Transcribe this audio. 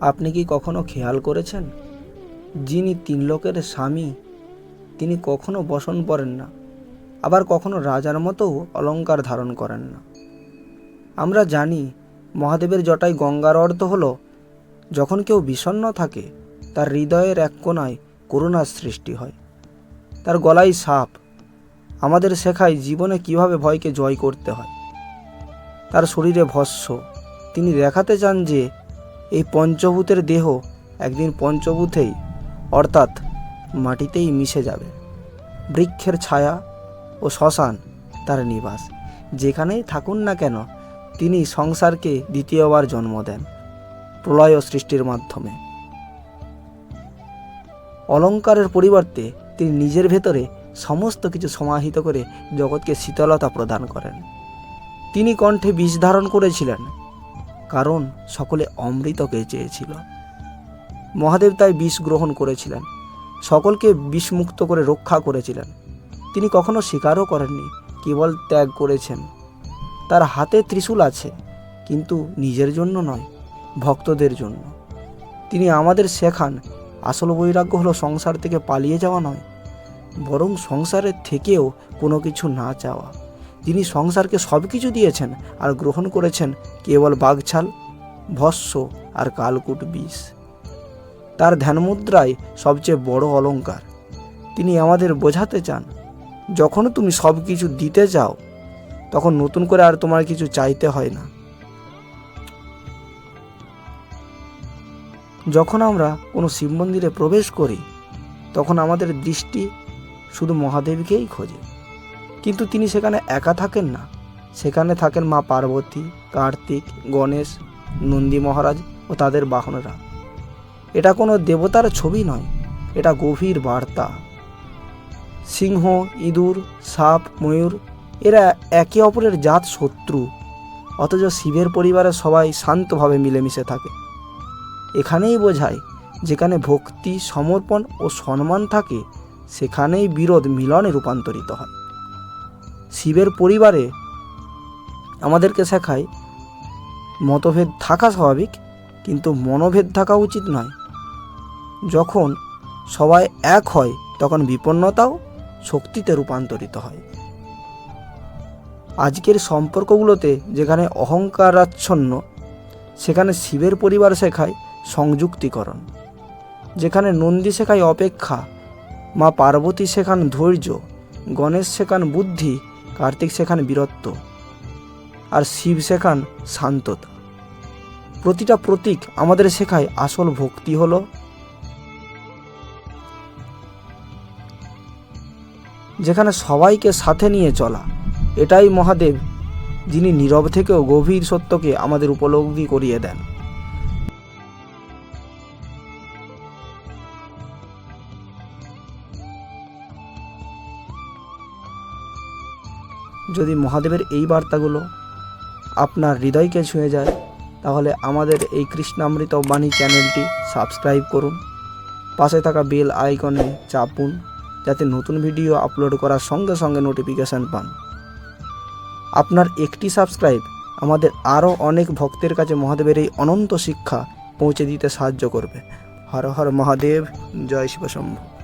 আপনি কি কখনো খেয়াল করেছেন? যিনি তিন লোকের স্বামী, তিনি কখনো বসন পড়েন না, আবার কখনো রাজার মতো অলংকার ধারণ করেন না। আমরা জানি মহাদেবের জটায় গঙ্গার অর্থ হলো, যখন কেউ বিষণ্ণ থাকে, তার হৃদয়ের এক কোণায় করুণার সৃষ্টি হয়। তার গলায় সাপ, আমাদের শেখায় জীবনে কীভাবে ভয়কে জয় করতে হয়। তার শরীরে ভস্য, তিনি দেখাতে চান যে এই পঞ্চভূতের দেহ একদিন পঞ্চভূতেই, অর্থাৎ মাটিতেই মিশে যাবে। বৃক্ষের ছায়া ও শ্মশান তার নিবাস। যেখানেই থাকুন না কেন, তিনি সংসারকে দ্বিতীয়বার জন্ম দেন, প্রলয় ও সৃষ্টির মাধ্যমে। অলংকারের পরিবর্তে তিনি নিজের ভেতরে সমস্ত কিছু সমাহিত করে জগৎকে শীতলতা প্রদান করেন। তিনি কণ্ঠে বিষ ধারণ করেছিলেন। কারণ সকলে অমৃতকে চেয়েছিল। মহাদেব তাই বিষ গ্রহণ করেছিলেন। সকলকে বিষমুক্ত করে রক্ষা করেছিলেন। তিনি কখনো স্বীকারও করেননি, কেবল ত্যাগ করেছেন। তার হাতে ত্রিশূল আছে, কিন্তু নিজের জন্য নয়, ভক্তদের জন্য। তিনি আমাদের শেখান, আসল বৈরাগ্য হলো সংসার থেকে পালিয়ে যাওয়া নয়, বরং সংসারের থেকেও কোনো কিছু না চাওয়া। যিনি সংসারকে সব কিছু দিয়েছেন আর গ্রহণ করেছেন কেবল বাঘছাল, ভস্য আর কালকুট বিষ। তার ধ্যানমুদ্রাই সবচেয়ে বড় অলংকার তিনি আমাদের বোঝাতে চান, যখন তুমি সব কিছু দিতে চাও তখন নতুন করে আর তোমার কিছু চাইতে হয় না। যখন আমরা কোনো শিব মন্দিরে প্রবেশ করি, তখন আমাদের দৃষ্টি শুধু মহাদেবকেই খোঁজে। কিন্তু তিনি সেখানে একা থাকেন না। সেখানে থাকেন মা পার্বতী, কার্তিক, গণেশ, নন্দী মহারাজ ও তাদের বাহনেরা। এটা কোনো দেবতার ছবি নয়, এটা গভীর বার্তা। সিংহ, ইঁদুর, সাপ, ময়ূর, এরা একে অপরের জাত শত্রু, অথচ শিবের পরিবারের সবাই শান্তভাবে মিলেমিশে থাকে। এখানেই বোঝায়, যেখানে ভক্তি, সমর্পণ ও সম্মান থাকে, সেখানেই বিরোধ মিলনে রূপান্তরিত হয়। শিবের পরিবারে আমাদেরকে শেখায়, মতভেদ থাকা স্বাভাবিক, কিন্তু মনোভেদ থাকা উচিত নয়। যখন সবাই এক হয়, তখন বিপন্নতাও শক্তিতে রূপান্তরিত হয়। আজকের সম্পর্কগুলোতে যেখানে অহংকারাচ্ছন্ন, সেখানে শিবের পরিবার শেখায় সংযুক্তিকরণ। যেখানে নন্দী শেখায় অপেক্ষা, মা পার্বতী শেখান ধৈর্য, গণেশ শেখান বুদ্ধি কার্তিক শেখান বীরত্ব, আর শিব শেখান শান্ততা। প্রতিটা প্রতীক আমাদের শেখায় আসল ভক্তি হলো। যেখানে সবাইকে সাথে নিয়ে চলা, এটাই মহাদেব, যিনি নীরব থেকেও গভীর সত্যকে আমাদের উপলব্ধি করিয়ে দেন। যদি মহাদেবের এই বার্তাগুলো আপনার হৃদয়কে ছুঁয়ে যায়, তাহলে আমাদের এই কৃষ্ণামৃত বাণী চ্যানেলটি সাবস্ক্রাইব করুন। পাশে থাকা বেল আইকনে চাপুন, যাতে নতুন ভিডিও আপলোড করার সঙ্গে সঙ্গে নোটিফিকেশান পান। আপনার একটি সাবস্ক্রাইব আমাদের আরও অনেক ভক্তের কাছে মহাদেবের এই অনন্ত শিক্ষা পৌঁছে দিতে সাহায্য করবে। হর হর মহাদেব, জয় শিবশম্ভু।